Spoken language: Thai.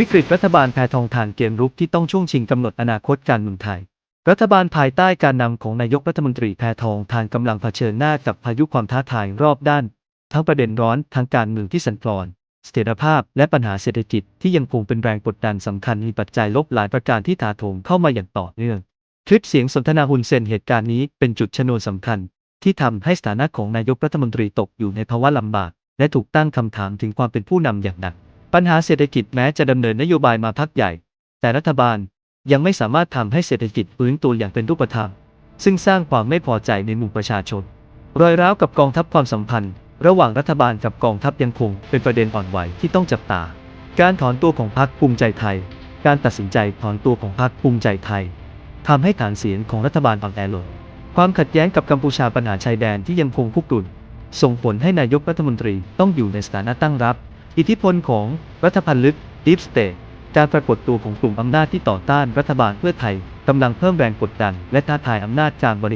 วิกฤตรัฐบาลแพทองทานเกมรุกที่ต้องช่วงชิงกำหนดอนาคตการเมืองไทย รัฐบาลภายใต้การนำของนายกรัฐมนตรีแพทองทานกำลังเผชิญหน้ากับพายุความท้าทายรอบด้าน ทั้งประเด็นร้อนทางการเมืองที่สั่นคลอน เสถียรภาพและปัญหาเศรษฐกิจที่ยังคงเป็นแรงกดดันสำคัญมีปัจจัยลบหลายประการที่ถาโถมเข้ามาอย่างต่อเนื่อง คลิปเสียงสนทนาฮุนเซนเหตุการณ์นี้เป็นจุดชนวนสำคัญ ที่ทำให้สถานะของนายกรัฐมนตรีตกอยู่ในภาวะลำบาก และถูกตั้งคำถามถึงความเป็นผู้นำอย่างหนัก ปัญหาเศรษฐกิจแม้จะดำเนินนโยบายมาพักใหญ่ แต่รัฐบาลยังไม่สามารถทำให้เศรษฐกิจฟื้นตัวอย่างเป็นรูปธรรม ซึ่งสร้างความไม่พอใจในหมู่ประชาชน รอยร้าวกับกองทัพความสัมพันธ์ ระหว่างรัฐบาลกับกองทัพยังคงเป็นประเด็นอ่อนไหวที่ต้องจับตา การถอนตัวของพรรคภูมิใจไทย การตัดสินใจถอนตัวของพรรคภูมิใจไทยทำให้ฐานเสียงของรัฐบาลอ่อนแอลงความขัดแย้งกับกัมพูชาปัญหาชายแดนที่ยังคงคุกรุ่นส่งผลให้นายกรัฐมนตรีต้องอยู่ในสถานะตั้งรับ อิทธิพลของรัฐพันธ์ลึกดีฟสเต e การปรากฏตัวของกลุ่มอำนาจที่ต่อต้านรัฐบาลเพื่อไทยกำลังเพิ่มแรงกดดันและท้าทายอำนาจจากบริ